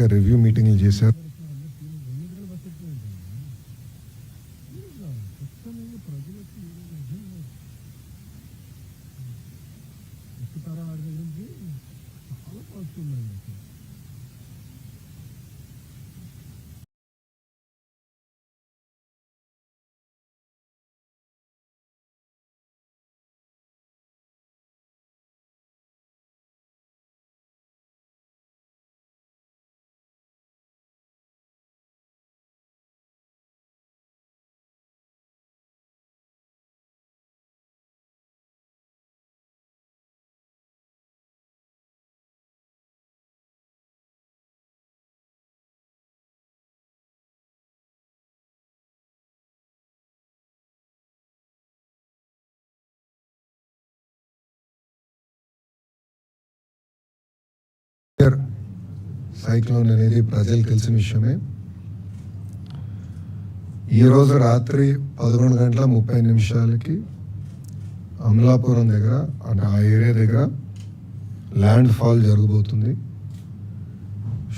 యొక్క రివ్యూ మీటింగ్లు చేశారు చాలా పాజిటివ్ సైక్లోన్ అనేది ప్రజలు తెలిసిన విషయమే. ఈరోజు రాత్రి పదకొండు గంటల ముప్పై నిమిషాలకి అమలాపురం దగ్గర అంటే ఆ ఏరియా దగ్గర ల్యాండ్ ఫాల్ జరగబోతుంది.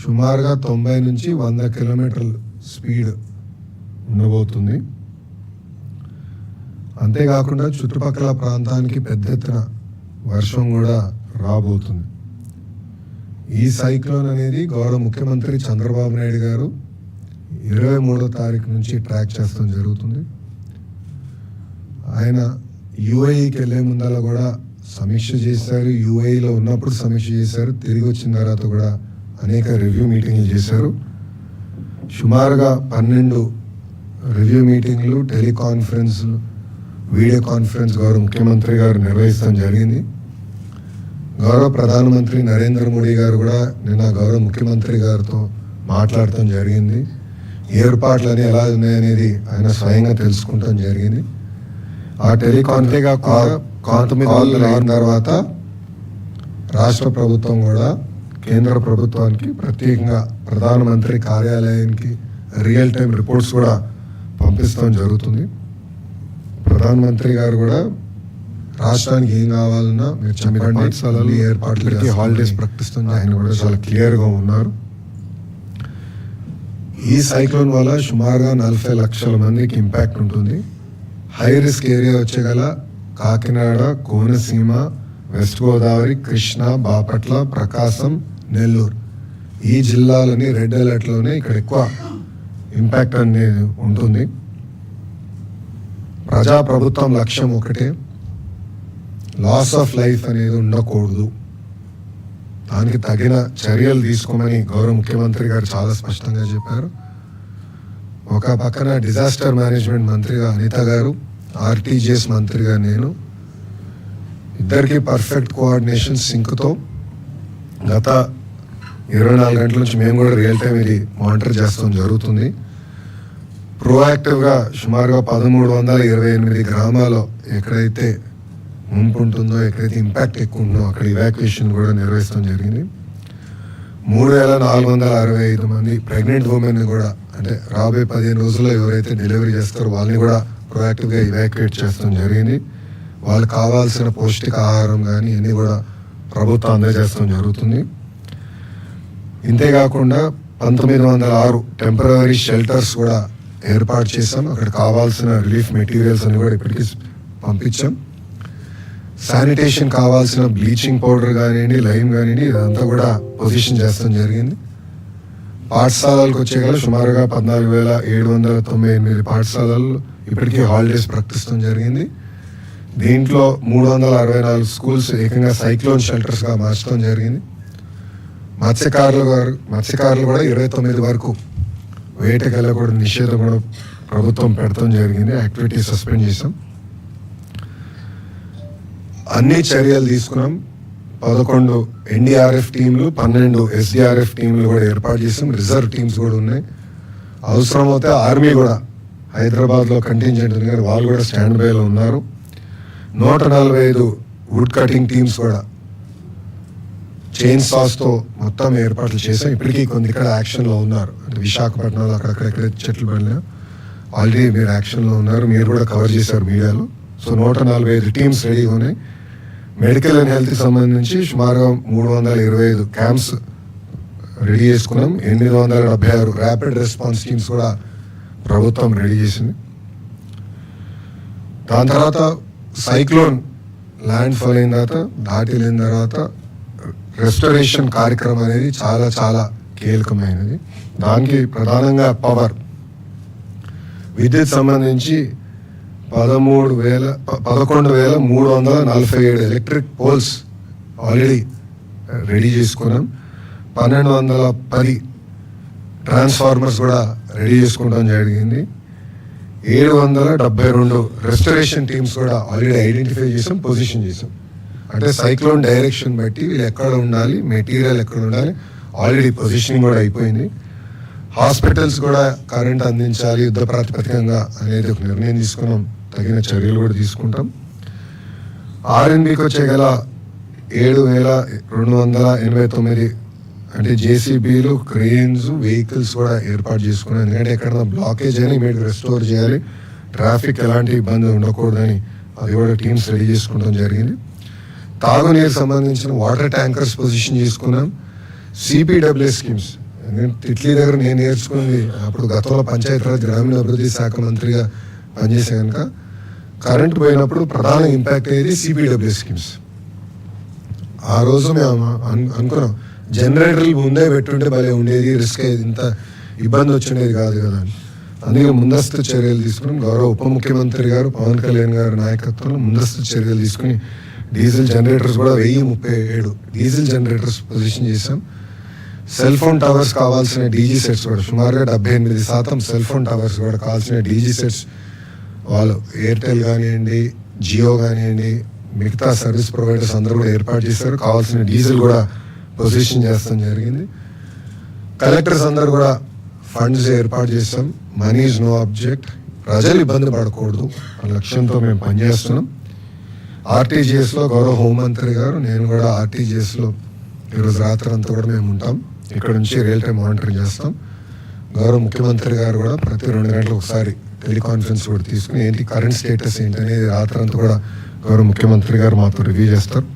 సుమారుగా తొంభై నుంచి వంద కిలోమీటర్ల స్పీడ్ ఉండబోతుంది. అంతేకాకుండా చుట్టుపక్కల ప్రాంతానికి పెద్ద ఎత్తున వర్షం కూడా రాబోతుంది. ఈ సైక్లోన్ అనేది గౌరవ ముఖ్యమంత్రి చంద్రబాబు నాయుడు గారు ఇరవై మూడో తారీఖు నుంచి ట్రాక్ చేస్తాం జరుగుతుంది. ఆయన యుఐకి వెళ్ళే ముందర కూడా సమీక్ష చేశారు. యుఐలో ఉన్నప్పుడు సమీక్ష చేశారు. తిరిగి వచ్చిన తర్వాత కూడా అనేక రివ్యూ మీటింగ్లు చేశారు. సుమారుగా పన్నెండు రివ్యూ మీటింగ్లు టెలికాన్ఫరెన్స్లు వీడియో కాన్ఫరెన్స్ గారు ముఖ్యమంత్రి గారు నిర్వహిస్తాం జరిగింది. గౌరవ ప్రధానమంత్రి నరేంద్ర మోడీ గారు కూడా నిన్న గౌరవ ముఖ్యమంత్రి గారితో మాట్లాడటం జరిగింది. ఏర్పాట్లని ఎలా ఉన్నాయనేది ఆయన స్వయంగా తెలుసుకుంటాం జరిగింది. ఆ అంతేకాకుండా కొంతమంది అయిన తర్వాత రాష్ట్ర ప్రభుత్వం కూడా కేంద్ర ప్రభుత్వానికి ప్రత్యేకంగా ప్రధానమంత్రి కార్యాలయానికి రియల్ టైం రిపోర్ట్స్ కూడా పంపిస్తాం జరుగుతుంది. ప్రధానమంత్రి గారు కూడా రాష్ట్రానికి ఏం కావాలన్నా మీరు చెప్పండి. పాఠశాలలు ఈ ఏర్పాట్లు ఇప్పటికీ చేస్తామని హాలిడేస్ ప్రకటిస్తాం ఆయన కూడా చాలా క్లియర్గా ఉన్నారు. ఈ సైక్లోన్ వల్ల సుమారుగా నలభై లక్షల మందికి ఇంపాక్ట్ ఉంటుంది. హై రిస్క్ ఏరియా వచ్చే గల కాకినాడ కోనసీమ వెస్ట్ గోదావరి కృష్ణా బాపట్ల ప్రకాశం నెల్లూరు ఈ జిల్లాలని రెడ్ అలర్ట్లోనే ఇక్కడ ఎక్కువ ఇంపాక్ట్ అనేది ఉంటుంది. ప్రజా ప్రభుత్వం లక్ష్యం ఒకటే. లాస్ ఆఫ్ లైఫ్ అనేది ఉండకూడదు. దానికి తగిన చర్యలు తీసుకోమని గౌరవ ముఖ్యమంత్రి గారు చాలా స్పష్టంగా చెప్పారు. ఒక పక్కన డిజాస్టర్ మేనేజ్మెంట్ మంత్రిగా అనిత గారు ఆర్టీజీఎస్ మంత్రిగా నేను ఇద్దరికి పర్ఫెక్ట్ కోఆర్డినేషన్ సింక్తో గత ఇరవై నాలుగు గంటల నుంచి మేము కూడా రియల్ టైం ఇది మానిటర్ చేస్తాం జరుగుతుంది. ప్రోయాక్టివ్గా సుమారుగా పదమూడు వందల ఇరవై ఎనిమిది గ్రామాల్లో ఎక్కడైతే ముంపు ఉంటుందో ఎక్కడైతే ఇంపాక్ట్ ఎక్కువ ఉందో అక్కడ ఇవాక్యుయేషన్ కూడా నిర్వహించడం జరిగింది. మూడు వేల నాలుగు వందల అరవై ఐదు మంది ప్రెగ్నెంట్ ఉమెన్ కూడా అంటే రాబోయే పదిహేను రోజుల్లో ఎవరైతే డెలివరీ చేస్తారో వాళ్ళని కూడా ప్రొయాక్టివ్గా ఇవాక్యుయేట్ చేస్తాం జరిగింది. వాళ్ళకి కావాల్సిన పౌష్టిక ఆహారం కానీ ఇవన్నీ కూడా ప్రభుత్వం అందజేస్తాం జరుగుతుంది. ఇంతేకాకుండా పంతొమ్మిది వందల ఆరు టెంపరీ షెల్టర్స్ కూడా ఏర్పాటు చేశాం. అక్కడ కావాల్సిన రిలీఫ్ మెటీరియల్స్ అని కూడా ఇప్పటికీ పంపించాం. శానిటేషన్ కావాల్సిన బ్లీచింగ్ పౌడర్ కానివ్వండి లైమ్ కానివ్వండి ఇదంతా కూడా పొజిషన్ చేస్తాం జరిగింది. పాఠశాలలకు వచ్చే కదా సుమారుగా పద్నాలుగు వేల ఏడు వందల తొంభై ఎనిమిది పాఠశాలలు ఇప్పటికీ హాలిడేస్ ప్రకటిస్తాం జరిగింది. దీంట్లో మూడు వందల అరవై నాలుగు స్కూల్స్ ఏకంగా సైక్లోన్ షెల్టర్స్గా మార్చడం జరిగింది. మత్స్యకారులు గారు మత్స్యకారులు కూడా ఇరవై తొమ్మిది వరకు వేటకెళ్ళకూడదు నిషేధం కూడా ప్రభుత్వం పెడతాం జరిగింది. యాక్టివిటీ సస్పెండ్ చేసాం అన్ని చర్యలు తీసుకున్నాం. పదకొండు ఎన్డీఆర్ఎఫ్ టీంలు పన్నెండు ఎస్డిఆర్ఎఫ్ టీంలు కూడా ఏర్పాటు చేసాం. రిజర్వ్ టీమ్స్ కూడా ఉన్నాయి. అవసరం అయితే ఆర్మీ కూడా హైదరాబాద్లో కంటింజెంట్ ఉంది కానీ వాళ్ళు కూడా స్టాండ్ బైలో ఉన్నారు. నూట నలభై ఐదు వుడ్ కటింగ్ టీమ్స్ కూడా చైన్ సాస్తో మొత్తం ఏర్పాట్లు చేసాం. ఇప్పటికీ కొన్ని ఇక్కడ యాక్షన్లో ఉన్నారు. అంటే విశాఖపట్నంలో అక్కడక్కడ చెట్లు పడినా ఆల్రెడీ మీరు యాక్షన్లో ఉన్నారు. మీరు కూడా కవర్ చేశారు మీడియాలో. సో నూట నలభై ఐదు టీమ్స్ రెడీగా ఉన్నాయి. మెడికల్ అండ్ హెల్త్కి సంబంధించి సుమారుగా మూడు వందల ఇరవై ఐదు క్యాంప్స్ రెడీ చేసుకున్నాం. ఎనిమిది వందల డెబ్బై ఆరు ర్యాపిడ్ రెస్పాన్స్ టీమ్స్ కూడా ప్రభుత్వం రెడీ చేసింది. దాని తర్వాత సైక్లోన్ ల్యాండ్ ఫాల్ అయిన తర్వాత దాటి వెళ్ళిన తర్వాత రెస్టరేషన్ కార్యక్రమం అనేది చాలా చాలా కీలకమైనది. దానికి ప్రధానంగా పవర్ విద్యుత్ సంబంధించి పదమూడు వేల పదకొండు వేల మూడు వందల నలభై ఏడు ఎలక్ట్రిక్ పోల్స్ ఆల్రెడీ రెడీ చేసుకున్నాం. పన్నెండు వందల పది ట్రాన్స్ఫార్మర్స్ కూడా రెడీ చేసుకోవడం జరిగింది. ఏడు వందల డెబ్బై రెండు రెస్టరేషన్ టీమ్స్ కూడా ఆల్రెడీ ఐడెంటిఫై చేసాం పొజిషన్ చేసాం. అంటే సైక్లోన్ డైరెక్షన్ బట్టి వీళ్ళు ఎక్కడ ఉండాలి మెటీరియల్ ఎక్కడ ఉండాలి ఆల్రెడీ పొజిషనింగ్ కూడా అయిపోయింది. హాస్పిటల్స్ కూడా కరెంట్ అందించాలి యుద్ధ ప్రాతిపదికంగా అనేది ఒక నిర్ణయం తీసుకున్నాం. తగిన చర్యలు కూడా తీసుకుంటాం. ఆర్ఎన్బికి వచ్చే గల ఏడు వేల రెండు వందల ఎనభై తొమ్మిది అంటే జేసీబీలు క్రెయిన్స్ వెహికల్స్ కూడా ఏర్పాటు చేసుకున్నాం. ఎందుకంటే ఎక్కడ బ్లాకేజ్ అయినా ఇమీడియట్ రెస్టోర్ చేయాలి. ట్రాఫిక్ ఎలాంటి ఇబ్బంది ఉండకూడదని అది కూడా టీమ్స్ రెడీ చేసుకోవడం జరిగింది. తాగునీరు సంబంధించిన వాటర్ ట్యాంకర్స్ పొజిషన్ చేసుకున్నాం. సిపిడబ్ల్యూ స్కీమ్స్ ఎందుకంటే తిట్లీ దగ్గర నేను నేర్చుకున్నది అప్పుడు గతంలో పంచాయతీరాజ్ గ్రామీణ అభివృద్ధి శాఖ మంత్రిగా పనిచేసే కనుక కరెంట్ పోయినప్పుడు ప్రధాన ఇంపాక్ట్ అయ్యేది సిపిడబ్ల్యూ స్కీమ్స్ ఆ రోజు మేము అనుకున్నాం. జనరేటర్లు ముందే పెట్టుంటే భలే ఉండేది రిస్క్ అయ్యేది ఇంత ఇబ్బంది వచ్చిండేది కాదు కదా అని. అందుకే ముందస్తు చర్యలు తీసుకుని గౌరవ ఉప ముఖ్యమంత్రి గారు పవన్ కళ్యాణ్ గారి నాయకత్వంలో ముందస్తు చర్యలు తీసుకుని డీజిల్ జనరేటర్స్ కూడా వెయ్యి ముప్పై ఏడు డీజిల్ జనరేటర్స్ పొజిషన్ చేశాం. సెల్ ఫోన్ టవర్స్ కావాల్సిన డీజీ సెట్స్ కూడా సుమారుగా డెబ్బై ఎనిమిది శాతం సెల్ ఫోన్ టవర్స్ కూడా కావాల్సిన డీజీ సెట్స్ వాళ్ళు ఎయిర్టెల్ కానివ్వండి జియో కానివ్వండి మిగతా సర్వీస్ ప్రొవైడర్స్ అందరూ కూడా ఏర్పాటు చేశారు. కావాల్సిన డీజిల్ కూడా పొజిషన్ చేస్తాం జరిగింది. కలెక్టర్స్ అందరూ కూడా ఫండ్స్ ఏర్పాటు చేస్తాం మనీ ఇస్ నో ఆబ్జెక్ట్ ప్రజలు ఇబ్బంది పడకూడదు అనే లక్ష్యంతో మేము పనిచేస్తున్నాం. ఆర్టీజీఎస్లో గౌరవ హోంమంత్రి గారు నేను కూడా ఆర్టీజీఎస్లో ఈరోజు రాత్రి అంతా కూడా మేము ఉంటాం. ఇక్కడ నుంచి రియల్ టైం మానిటరింగ్ చేస్తాం. గౌరవ ముఖ్యమంత్రి గారు కూడా ప్రతి రెండు గంటలకు ఒకసారి టెలికాన్ఫరెన్స్ కూడా తీసుకుని ఏంటి కరెంట్ స్టేటస్ ఏంటి అనేది రాత్రంతా కూడా గౌరవ ముఖ్యమంత్రి గారు మాతో రివ్యూ చేస్తారు.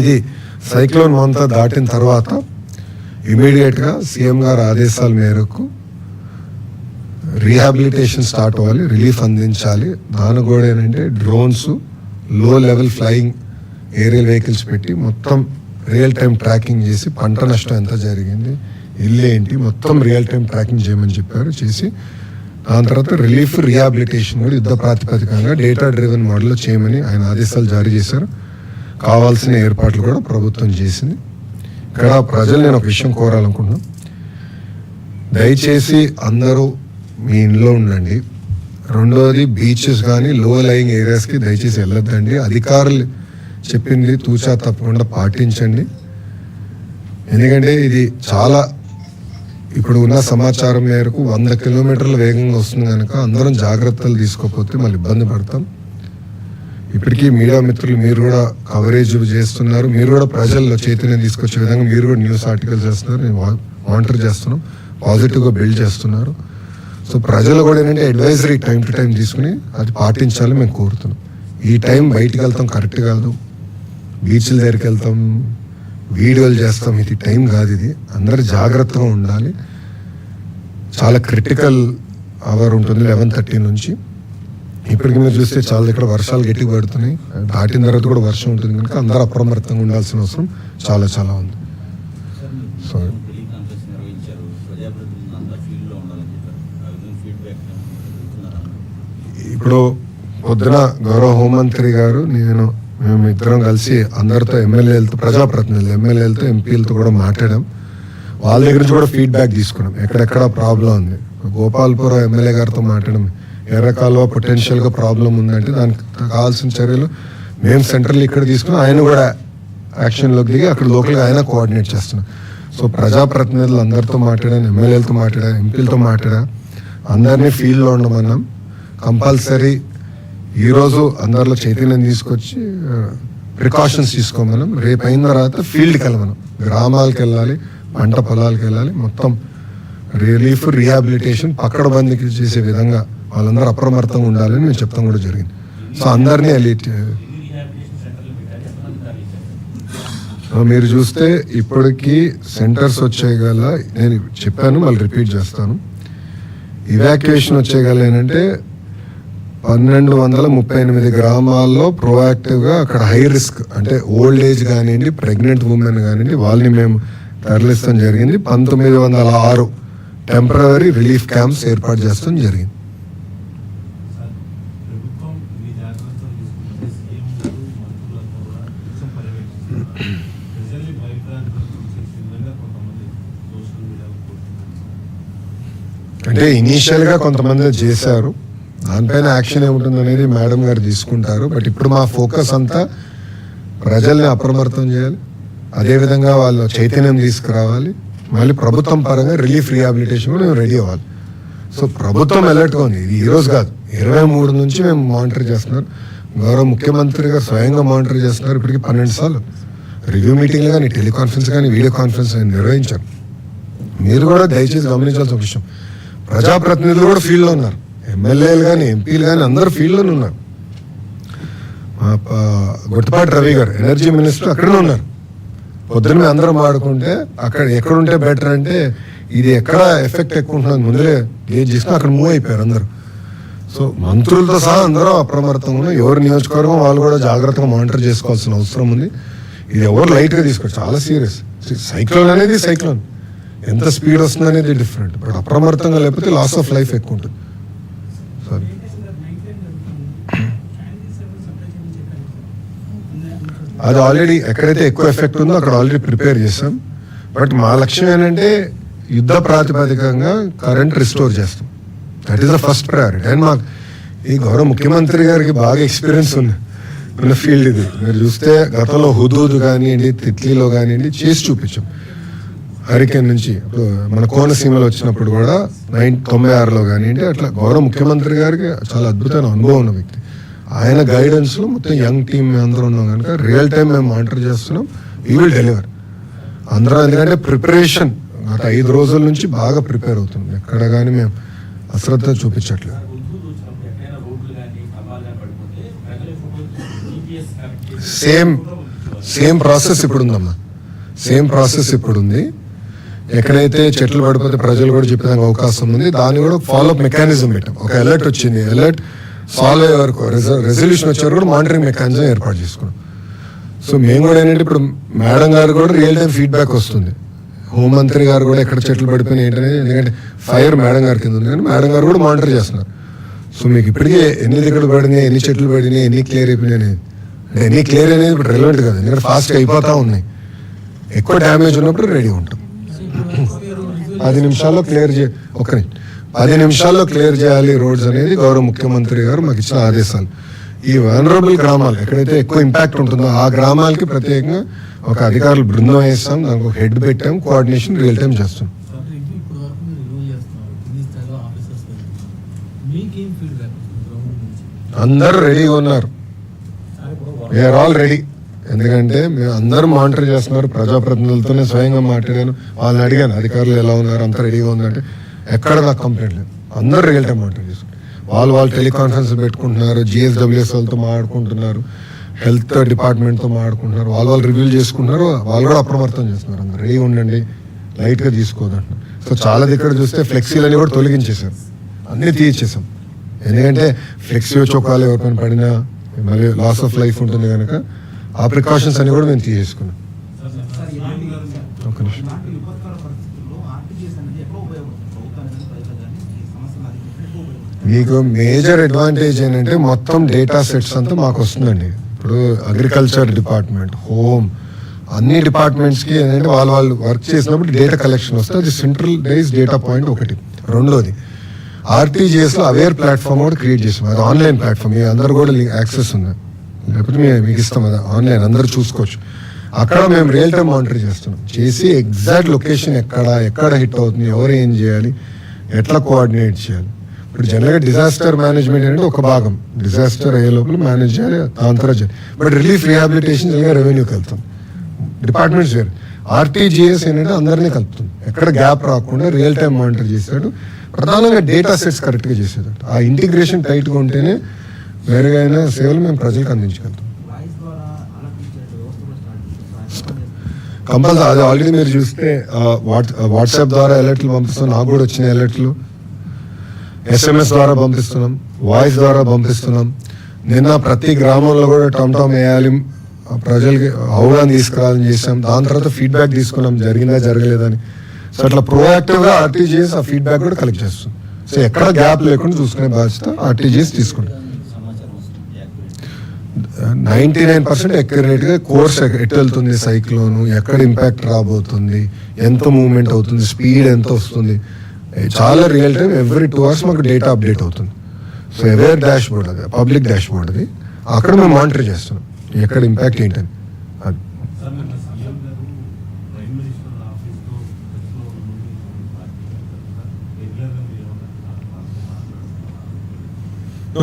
ఇది సైక్లోన్ మొంతా దాటిన తర్వాత ఇమీడియట్గా సీఎం గారు ఆదేశాల మేరకు రీహాబిలిటేషన్ స్టార్ట్ అవ్వాలి రిలీఫ్ అందించాలి. దాని కూడా ఏంటంటే డ్రోన్స్లో లెవెల్ ఫ్లయింగ్ ఏరియల్ వెహికల్స్ పెట్టి మొత్తం రియల్ టైం ట్రాకింగ్ చేసి పంట నష్టం ఎంత జరిగింది ఇల్లు ఏంటి మొత్తం రియల్ టైం ట్రాకింగ్ చేయమని చెప్పారు. చేసి దాని తర్వాత రిలీఫ్ రిహాబిలిటేషన్ కూడా యుద్ధ ప్రాతిపదికంగా డేటా డ్రివెన్ మోడల్లో చేయమని ఆయన ఆదేశాలు జారీ చేశారు. కావాల్సిన ఏర్పాట్లు కూడా ప్రభుత్వం చేసింది. ఇక్కడ ప్రజలు నేను ఒక విషయం కోరాలనుకుంటున్నాను. దయచేసి అందరూ మీ ఇంట్లో ఉండండి. రెండోది బీచెస్ కానీ లో లయింగ్ ఏరియాస్కి దయచేసి వెళ్ళొద్దండి. అధికారులు చెప్పింది తూచా తప్పకుండా పాటించండి. ఎందుకంటే ఇది చాలా ఇప్పుడు ఉన్న సమాచారం మేరకు వంద కిలోమీటర్ల వేగంగా వస్తుంది కనుక అందరం జాగ్రత్తలు తీసుకోకపోతే మళ్ళీ ఇబ్బంది పడతాం. ఇప్పటికీ మీడియా మిత్రులు మీరు కూడా కవరేజ్ చేస్తున్నారు. మీరు కూడా ప్రజల్లో చైతన్యం తీసుకొచ్చే విధంగా మీరు కూడా న్యూస్ ఆర్టికల్స్ చేస్తున్నారు. నేను మానిటర్ చేస్తున్నాం. పాజిటివ్గా బిల్డ్ చేస్తున్నారు. సో ప్రజలు కూడా ఏంటంటే అడ్వైజరీ టైం టు టైం తీసుకుని అది పాటించాలని మేము కోరుతున్నాం. ఈ టైం బయటికి వెళ్తాం కరెక్ట్గా వెళ్దాం. బీచ్ల దగ్గరికి వెళ్తాం. వీడియోలు చేస్తాం. ఇది టైం కాదు ఇది. అందరు జాగ్రత్తగా ఉండాలి. చాలా క్రిటికల్ అవర్ ఉంటుంది లెవెన్ థర్టీ నుంచి. ఇప్పటికి మీరు చూస్తే చాలా ఇక్కడ వర్షాలు గట్టిగా పడుతున్నాయి. దాటిన తర్వాత కూడా వర్షం ఉంటుంది కనుక అందరూ అప్రమత్తంగా ఉండాల్సిన అవసరం చాలా చాలా ఉంది. ఇస్తున్నారా ఇప్పుడు పొద్దున గౌరవ హోంమంత్రి గారు నేను మేము ఇద్దరం కలిసి అందరితో ఎమ్మెల్యేలతో ప్రజాప్రతినిధులు ఎమ్మెల్యేలతో ఎంపీలతో కూడా మాట్లాడాం. వాళ్ళ దగ్గర నుంచి కూడా ఫీడ్బ్యాక్ తీసుకున్నాం. ఎక్కడెక్కడ ప్రాబ్లం ఉంది? గోపాల్పురం ఎమ్మెల్యే గారితో మాట్లాడడం ఎర్ర కాలువ పొటెన్షియల్గా ప్రాబ్లం ఉందంటే దానికి కావాల్సిన చర్యలు మేము సెంట్రల్ ఇక్కడ తీసుకుని ఆయన కూడా యాక్షన్లోకి దిగి అక్కడ లోకల్గా ఆయన కోఆర్డినేట్ చేస్తున్నాం. సో ప్రజాప్రతినిధులు అందరితో మాట్లాడాను ఎమ్మెల్యేలతో మాట్లాడా ఎంపీలతో మాట్లాడా అందరినీ ఫీల్డ్లో ఉండమన్నాం. కంపల్సరీ ఈరోజు అందరిలో చైతన్యం తీసుకొచ్చి ప్రికాషన్స్ తీసుకోమనం రేపు అయిన తర్వాత ఫీల్డ్కి వెళ్ళమనం. గ్రామాలకు వెళ్ళాలి పంట పొలాలకు వెళ్ళాలి. మొత్తం రిలీఫ్ రీహాబిలిటేషన్ పక్కడ బందికి చేసే విధంగా వాళ్ళందరూ అప్రమత్తంగా ఉండాలని మేము చెప్తాం కూడా జరిగింది. సో అందరినీ వెళ్ళి మీరు చూస్తే ఇప్పటికీ సెంటర్స్ వచ్చేయగల నేను చెప్పాను మళ్ళీ రిపీట్ చేస్తాను. ఇవాక్యుయేషన్ వచ్చేయగల ఏంటంటే పన్నెండు వందల ముప్పై ఎనిమిది గ్రామాల్లో ప్రోయాక్టివ్గా అక్కడ హై రిస్క్ అంటే ఓల్డ్ ఏజ్ కానివ్వండి ప్రెగ్నెంట్ ఉమెన్ కానివ్వండి వాళ్ళని మేము తరలిస్తాం జరిగింది. పంతొమ్మిది వందల ఆరు టెంపరీ రిలీఫ్ క్యాంప్స్ ఏర్పాటు చేస్తాం జరిగింది. అంటే ఇనీషియల్గా కొంతమంది చేశారు. దానిపైన యాక్షన్ ఏముంటుంది అనేది మేడం గారు తీసుకుంటారు. బట్ ఇప్పుడు మా ఫోకస్ అంతా ప్రజల్ని అప్రమత్తం చేయాలి. అదేవిధంగా వాళ్ళు చైతన్యం తీసుకురావాలి. మళ్ళీ ప్రభుత్వం పరంగా రిలీఫ్ రీహాబిలిటేషన్ కూడా మేము రెడీ అవ్వాలి. సో ప్రభుత్వం అలర్ట్గా ఉంది. ఇది ఈరోజు కాదు. ఇరవై మూడు నుంచి మేము మానిటర్ చేస్తున్నారు. గౌరవ ముఖ్యమంత్రి గారు స్వయంగా మానిటర్ చేస్తున్నారు. ఇప్పటికి పన్నెండు సార్లు. రివ్యూ మీటింగ్లు కానీ టెలికాన్ఫరెన్స్ కానీ వీడియో కాన్ఫరెన్స్ కానీ నిర్వహించారు మీరు కూడా దయచేసి గమనించాల్సిన విషయం. ప్రజాప్రతినిధులు కూడా ఫీల్డ్లో ఉన్నారు. ఎమ్మెల్యేలు కానీ ఎంపీలు కానీ అందరూ ఫీల్డ్లోనే ఉన్నారు. గుర్తుపాటి రవి గారు ఎనర్జీ మినిస్టర్ అక్కడనే ఉన్నారు. పొద్దున అందరం ఆడుకుంటే అక్కడ ఎక్కడుంటే బెటర్ అంటే ఇది ఎక్కడ ఎఫెక్ట్ ఎక్కువ ఉంటుంది ముందరే ఏం చేసినా అక్కడ మూవ్ అయిపోయారు అందరూ. సో మంత్రులతో సహా అందరూ అప్రమత్తంగా ఎవరు ఎవరి నియోజకవర్గం వాళ్ళు కూడా జాగ్రత్తగా మానిటర్ చేసుకోవాల్సిన అవసరం ఉంది. ఇది ఎవరు లైట్గా తీసుకోవచ్చు చాలా సీరియస్. సైక్లోన్ అనేది సైక్లోన్. ఎంత స్పీడ్ వస్తుంది అనేది డిఫరెంట్. బట్ అప్రమత్తంగా లేకపోతే లాస్ ఆఫ్ లైఫ్ ఎక్కువ ఉంటుంది. అది ఆల్రెడీ ఎక్కడైతే ఎక్కువ ఎఫెక్ట్ ఉందో అక్కడ ఆల్రెడీ ప్రిపేర్ చేసాం బట్ మా లక్ష్యం ఏంటంటే యుద్ధ ప్రాతిపదికంగా కరెంట్ రిస్టోర్ చేస్తాం. That is the first priority and మాకు ఈ గౌరవ ముఖ్యమంత్రి గారికి బాగా ఎక్స్పీరియన్స్ ఉంది. ఉన్న ఫీల్డ్ ఇది. మీరు చూస్తే గతంలో హుదూద్ కానివ్వండి తిట్లీలో కానివ్వండి చేసి చూపించాం. హరికేన్ నుంచి ఇప్పుడు మన కోనసీమలో వచ్చినప్పుడు కూడా నైన్ తొంభై ఆరులో కానివ్వండి అట్లా గౌరవ ముఖ్యమంత్రి గారికి చాలా అద్భుతమైన అనుభవం ఉన్న వ్యక్తి. ఆయన గైడెన్స్లో మొత్తం యంగ్ టీమ్ మేము అందరూ ఉన్నాం కనుక రియల్ టైం మేము మానిటర్ చేస్తున్నాం వీ విల్ డెలివర్ అందరూ ఎందుకంటే ప్రిపరేషన్ గత ఐదు రోజుల నుంచి బాగా ప్రిపేర్ అవుతుంది ఎక్కడ కానీ మేము అశ్రద్ధ చూపించట్లేదు. సేమ్ సేమ్ ప్రాసెస్ ఇప్పుడు ఉందమ్మా సేమ్ ప్రాసెస్ ఇప్పుడు ఉంది ఎక్కడైతే చెట్లు పడిపోతే ప్రజలు కూడా చెప్పేదానికి అవకాశం ఉంది. దాన్ని కూడా ఫాలో అప్ మెకానిజం పెట్టాం. ఒక అలర్ట్ వచ్చింది. అలర్ట్ సాల్వ్ అయ్యే వరకు రెజల్యూషన్ వచ్చే వరకు కూడా మానిటరింగ్ మెకానిజం ఏర్పాటు చేసుకున్నాం. సో మేము కూడా ఏంటంటే ఇప్పుడు మేడం గారు కూడా రియల్ టైం ఫీడ్బ్యాక్ వస్తుంది. హోంమంత్రి గారు కూడా ఎక్కడ చెట్లు పడిపోయినాయి ఏంటనేది ఎందుకంటే ఫైర్ మేడం గారి కింద ఉంది. కానీ మేడం గారు కూడా మానిటర్ చేస్తున్నారు. సో మీకు ఇప్పటికే ఎన్ని దిక్కలు పడినాయి ఎన్ని చెట్లు పడినాయి ఎన్ని క్లియర్ అయిపోయినాయి అనేది. అంటే ఎన్ని క్లియర్ అనేది ఇప్పుడు రెలవెంట్ కదా. ఎందుకంటే ఫాస్ట్గా అయిపోతా ఉన్నాయి. ఎక్కువ డ్యామేజ్ ఉన్నప్పుడు రెడీ ఉంటాం. పది నిమిషాల్లో క్లియర్ చే నిమిషం. పది నిమిషాల్లో క్లియర్ చేయాలి రోడ్స్ అనేది గౌరవ ముఖ్యమంత్రి గారు మాకు ఇచ్చిన ఆదేశాలు. ఈ వనరబుల్ గ్రామాలు ఎక్కడైతే ఎక్కువ ఇంపాక్ట్ ఉంటుందో ఆ గ్రామాలకి ప్రత్యేకంగా ఒక అధికారులు బృందం వేస్తాం దానికి ఒక హెడ్ పెట్టాం కోఆర్డినేషన్ రియల్ టైం చేస్తాం. అందరూ రెడీగా ఉన్నారు. వీఆర్ ఆల్ రెడీ ఎందుకంటే మేము అందరూ మానిటర్ చేస్తున్నారు. ప్రజాప్రతినిధులతోనే స్వయంగా మాట్లాడాను. వాళ్ళని అడిగాను అధికారులు ఎలా ఉన్నారు? అంత రెడీగా ఉందంటే ఎక్కడ నాకు కంప్లైంట్ లేదు. అందరూ రియల్ టైం మానిటర్ చేస్తున్నారు. వాళ్ళు వాళ్ళు టెలికాన్ఫరెన్స్ పెట్టుకుంటున్నారు జిఎస్డబ్ల్యూఎస్ వాళ్ళతో మాట్లాడుకుంటున్నారు హెల్త్ డిపార్ట్మెంట్తో మాట్లాడుకుంటున్నారు. వాళ్ళు వాళ్ళు రివ్యూ చేసుకుంటున్నారు. వాళ్ళు కూడా అప్రమత్తం చేస్తున్నారు. అందరు రెడీ ఉండండి లైట్గా తీసుకోదంటున్నారు సో చాలా దగ్గర చూస్తే ఫ్లెక్సీలని కూడా తొలగించేశారు. అన్నీ తీయించేసాం ఎందుకంటే ఫ్లెక్సీ చొక్కాలు ఎవరిపైన పడినా మళ్ళీ లాస్ ఆఫ్ లైఫ్ ఉంటుంది కనుక ఆ ప్రికాషన్స్ అన్ని కూడా మేము తీసేసుకున్నాం. ఒక నిమిషం. మీకు మేజర్ అడ్వాంటేజ్ ఏంటంటే మొత్తం డేటా సెట్స్ అంతా మాకు వస్తుందండి. ఇప్పుడు అగ్రికల్చర్ డిపార్ట్మెంట్ హోమ్ అన్ని డిపార్ట్మెంట్స్కి ఏంటంటే వాళ్ళు వాళ్ళు వర్క్ చేసినప్పుడు డేటా కలెక్షన్ వస్తే అది సెంట్రల్ డైజ్ డేటా పాయింట్ ఒకటి. రెండోది ఆర్టీజీఎస్లో అవేర్ ప్లాట్ఫామ్ కూడా క్రియేట్ చేసాం. అది ఆన్లైన్ ప్లాట్ఫామ్ అందరూ అందరు కూడా యాక్సెస్ ఉంది. లేకపోతే మేము మీకు ఇస్తాం ఆన్లైన్ అందరూ చూసుకోవచ్చు. అక్కడ మేము రియల్ టైం మానిటర్ చేస్తున్నాం. చేసి ఎగ్జాక్ట్ లొకేషన్ ఎక్కడ ఎక్కడ హిట్ అవుతుంది ఎవరు ఏం చేయాలి ఎట్లా కోఆర్డినేట్ చేయాలి. ఇప్పుడు జనరల్గా డిజాస్టర్ మేనేజ్మెంట్ అనేది ఒక భాగం. డిజాస్టర్ అయ్యే లోపల మేనేజ్ చేయాలి దాని తర్వాత చేయాలి బట్ రిలీఫ్ రిహాబిలిటేషన్ జనరల్గా రెవెన్యూకి వెళ్తాం. డిపార్ట్మెంట్స్ వేరు. ఆర్టీజీఎస్ ఏంటంటే అందరినీ కలుపుతుంది ఎక్కడ గ్యాప్ రాకుండా రియల్ టైం మానిటర్ చేశాడు ప్రధానంగా డేటా సెట్స్ కరెక్ట్గా చేసేది ఆ ఇంటిగ్రేషన్ టైట్గా ఉంటేనే మెరుగైన సేవలు మేము ప్రజలకు అందించగలుగుతాం. కంపల్సరీ అది ఆల్రెడీ మీరు చూస్తే వాట్ వాట్సాప్ ద్వారా అలర్ట్లు పంపిస్తున్నాం నాకు కూడా వచ్చిన అలర్ట్లు. ఎస్ఎంఎస్ ద్వారా పంపిస్తున్నాం వాయిస్ ద్వారా పంపిస్తున్నాం. నిన్న ప్రతి గ్రామంలో కూడా టమ్ టమ్ వేయాలి ఆ ప్రజలకి అవగాహన తీసుకురావాలని చేసాం దాని తర్వాత ఫీడ్బ్యాక్ తీసుకున్నాం జరిగిందా జరగలేదని. సో అట్లా ప్రోయాక్టివ్గా ఆర్టీజీఎస్ ఆ ఫీడ్బ్యాక్ కూడా కలెక్ట్ చేస్తుంది సో ఎక్కడ గ్యాప్ లేకుండా చూసుకునే బాధ్యత ఆర్టీజీఎస్ తీసుకుంటాం నైంటీ నైన్ పర్సెంట్గా కోర్స్ ఎటు వెళ్తుంది సైక్లోన్ ఎక్కడ ఇంపాక్ట్ రాబోతుంది ఎంత మూవ్మెంట్ అవుతుంది స్పీడ్ ఎంత వస్తుంది. చాలా real time every two hours మాకు డేటా అప్డేట్ అవుతుంది. సో అవేర్ డాష్ బోర్డ్ అది పబ్లిక్ డాష్ బోర్డ్ అది. అక్కడ మేము మానిటర్ చేస్తున్నాం. ఎక్కడ ఇంపాక్ట్ ఏంటని. అది.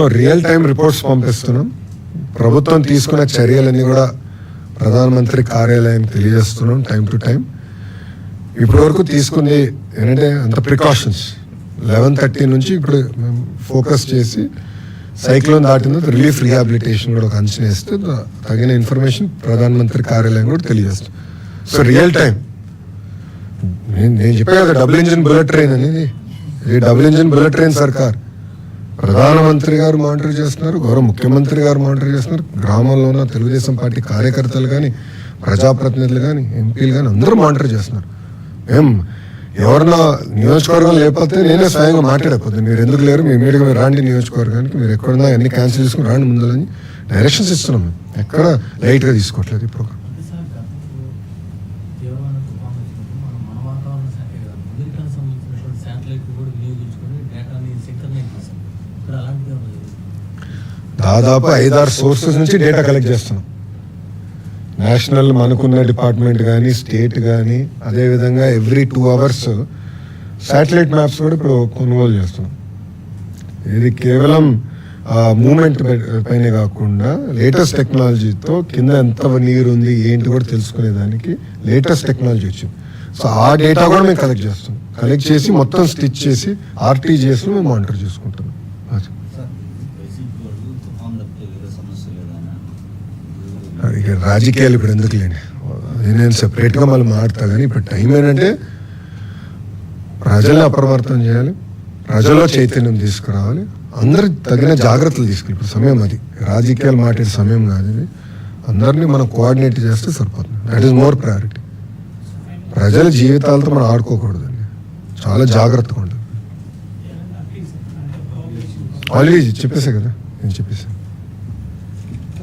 రియల్ టైం రిపోర్ట్స్ పంపిస్తున్నాం. ప్రభుత్వం తీసుకున్న చర్యలన్నీ కూడా ప్రధానమంత్రి కార్యాలయం తెలియజేస్తున్నాం టైం టు టైం. ఇప్పటి వరకు తీసుకుంది ఏంటంటే అంత ప్రికాషన్స్. లెవెన్ థర్టీ నుంచి ఇప్పుడు మేము ఫోకస్ చేసి సైక్లోన్ దాటిన రిలీఫ్ రిహాబిలిటేషన్ కూడా ఒక అంచనా వేస్తే తగిన ఇన్ఫర్మేషన్ ప్రధానమంత్రి కార్యాలయం కూడా తెలియజేస్తాం సో రియల్ టైం నేను నేను కదా డబుల్ ఇంజిన్ బుల్లెట్ ట్రైన్ అనేది. ఇది డబుల్ ఇంజిన్ బుల్లెట్ ట్రైన్ సర్కార్. ప్రధానమంత్రి గారు మానిటర్ చేస్తున్నారు గౌరవ ముఖ్యమంత్రి గారు మానిటర్ చేస్తున్నారు. గ్రామంలో ఉన్న తెలుగుదేశం పార్టీ కార్యకర్తలు కానీ ప్రజాప్రతినిధులు కానీ ఎంపీలు కానీ అందరూ మానిటర్ చేస్తున్నారు. ఏం ఎవరన్నా నియోజకవర్గం లేకపోతే నేనే స్వయంగా మాట్లాడకపోతే మీరు ఎందుకు లేరు? మీ ఇమీడియట్గా మీరు రాండి నియోజకవర్గానికి. మీరు ఎక్కడున్నా అన్ని క్యాన్సిల్ చేసుకుని రాండి ముందని డైరెక్షన్స్ ఇస్తున్నాం. మేము. ఎక్కడ లైట్గా తీసుకోవట్లేదు ఈ ప్రోగ్రామ్ అంటే సార్ గతంలో తీవ్రమైన తుఫాన్ వచ్చినప్పుడు రక్షణ సంబంధించినటువంటి శాటిలైట్ కూడా వినియోగించుకొని డేటాని సింక్రనైజ్ చేశాం ఇక్కడ అలాంటివి ఏమైనా జరిగింది దాదాపు ఐదారు సోర్సెస్ నుంచి డేటా కలెక్ట్ చేస్తున్నాం. నేషనల్ మనకున్న డిపార్ట్మెంట్ కానీ స్టేట్ కానీ అదేవిధంగా every two hours satellite maps కూడా ఇప్పుడు కొనుగోలు చేస్తున్నాం. ఇది కేవలం మూమెంట్ పైనే కాకుండా లేటెస్ట్ టెక్నాలజీతో కింద ఎంత నీరు ఉంది ఏంటి కూడా తెలుసుకునేదానికి లేటెస్ట్ టెక్నాలజీ వచ్చింది. సో ఆ డేటా కూడా మేము కలెక్ట్ చేస్తాం కలెక్ట్ చేసి మొత్తం స్టిచ్ చేసి ఆర్టీజీఎస్ మేము మానిటర్ చేసుకుంటున్నాం అది. సార్ వైసీపీ వాళ్ళు తుఫాన్ తప్పితే వేరే సమస్య లేదన్నా అది ఇక రాజకీయాలు ఇప్పుడు ఎందుకు లేని? నేను సెపరేట్గా మళ్ళీ మాడతా కానీ ఇప్పుడు టైం ఏంటంటే ప్రజల్ని అప్రమత్తం చేయాలి ప్రజల్లో చైతన్యం తీసుకురావాలి అందరికి తగిన జాగ్రత్తలు తీసుకుని ఇప్పుడు సమయం అది. రాజకీయాలు మాట్లాడే సమయం కాదు ఇది. అందరినీ మనం కోఆర్డినేట్ చేస్తే సరిపోతుంది. దట్ ఈస్ మోర్ ప్రయారిటీ ప్రజల జీవితాలతో మనం ఆడుకోకూడదండి. చాలా జాగ్రత్తగా ఉండాలి. ఆల్రెడీ చెప్పేసా కదా? నేను చెప్పేసాను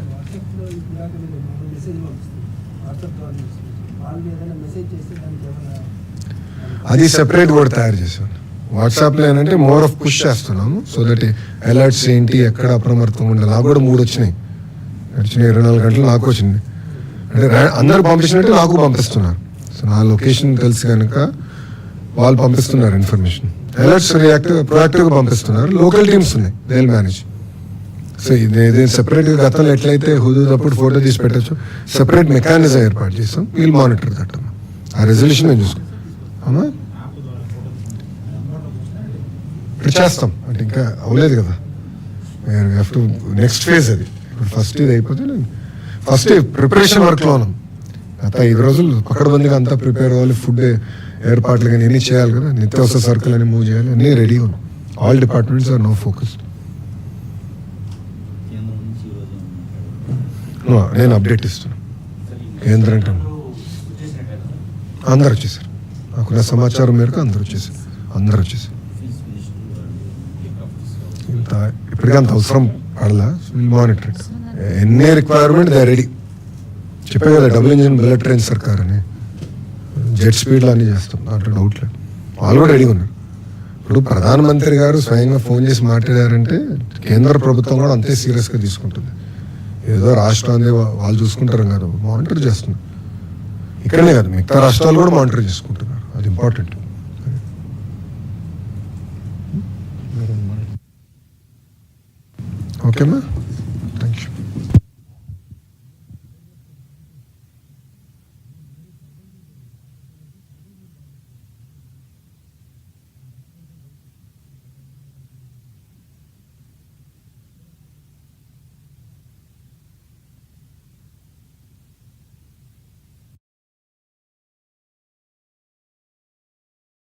వాట్సాప్లో ఇప్పుడు దాకా మీరు మాకు మెసేజ్ పంపిస్తుంది వాట్సాప్ ద్వారా వస్తుంది. వాళ్ళు ఏదైనా మెసేజ్ చేస్తే దానికి ఏమైనా అది సెపరేట్ కూడా తయారు చేశాను వాట్సాప్లో ఏంటంటే మోర్ ఆఫ్ పుష్ చేస్తున్నాము. సో దట్ అలర్ట్స్ ఏంటి ఎక్కడ అప్రమత్తం ఉండాలి నాకు కూడా మూడు వచ్చినాయి. వచ్చినాయి ఇరవై నాలుగు గంటలు నాకు వచ్చింది. అంటే అందరు పంపించినట్టు నాకు పంపిస్తున్నారు. సో నా లొకేషన్ తెలిసి కనుక వాళ్ళు పంపిస్తున్నారు ఇన్ఫర్మేషన్ అలర్ట్స్ రియాక్టివ్ ప్రొయాక్టివ్గా పంపిస్తున్నారు. లోకల్ టీమ్స్ ఉన్నాయి దే మేనేజ్ సో ఇది సెపరేట్గా గతంలో ఎట్లయితే హుదూద్ ఫోటో తీసి పెట్టచ్చు సెపరేట్ మెకానిజం ఏర్పాటు చేస్తాం వీల్ మానిటర్ కట్టమ్మా ఆ రెజల్యూషన్ మేము చూసుకుంటాం. ఇప్పుడు చేస్తాం అంటే ఇంకా అవ్వలేదు కదా. హ్యావ్ టు నెక్స్ట్ ఫేజ్ అది. ఇప్పుడు ఫస్ట్ ఇది అయిపోతే నేను ఫస్ట్ ప్రిపరేషన్ వర్క్లో ఉన్నాం. గత ఐదు రోజులు పక్కడబందిగా అంతా ప్రిపేర్ అవ్వాలి ఫుడ్ ఏర్పాట్లు కానీ అన్నీ చేయాలి కదా. నిత్యావసర సరుకులు అని మూవ్ చేయాలి అన్నీ రెడీ ఉన్నాం. All departments are no focused నేను అప్డేట్ ఇస్తున్నాను. కేంద్రం అంటే అందరు వచ్చేసారు. నాకున్న సమాచారం మేరకు అందరూ వచ్చేసి అందరు వచ్చేసి ఇంత ఇప్పటికీ అంత అవసరం పడలా మానిటర్ ఇట్ ఎన్ని రిక్వైర్మెంట్ దే రెడీ చెప్పే కదా డబుల్ ఇంజిన్ బుల్లెట్ ట్రైన్ సర్కార్ అని జెట్ స్పీడ్లో అన్నీ చేస్తాం దాంట్లో డౌట్ లేదు వాళ్ళు కూడా రెడీగా ఉన్నారు ఇప్పుడు ప్రధానమంత్రి గారు స్వయంగా ఫోన్ చేసి మాట్లాడారంటే కేంద్ర ప్రభుత్వం కూడా అంతే సీరియస్గా తీసుకుంటుంది ఏదో రాష్ట్రాన్ని వాళ్ళు చూసుకుంటారు కాదు మానిటర్ చేస్తున్నారు ఇక్కడనే కాదు మిగతా రాష్ట్రాలు కూడా మానిటర్ చేసుకుంటున్నారు important. Hmm? Okay, ma?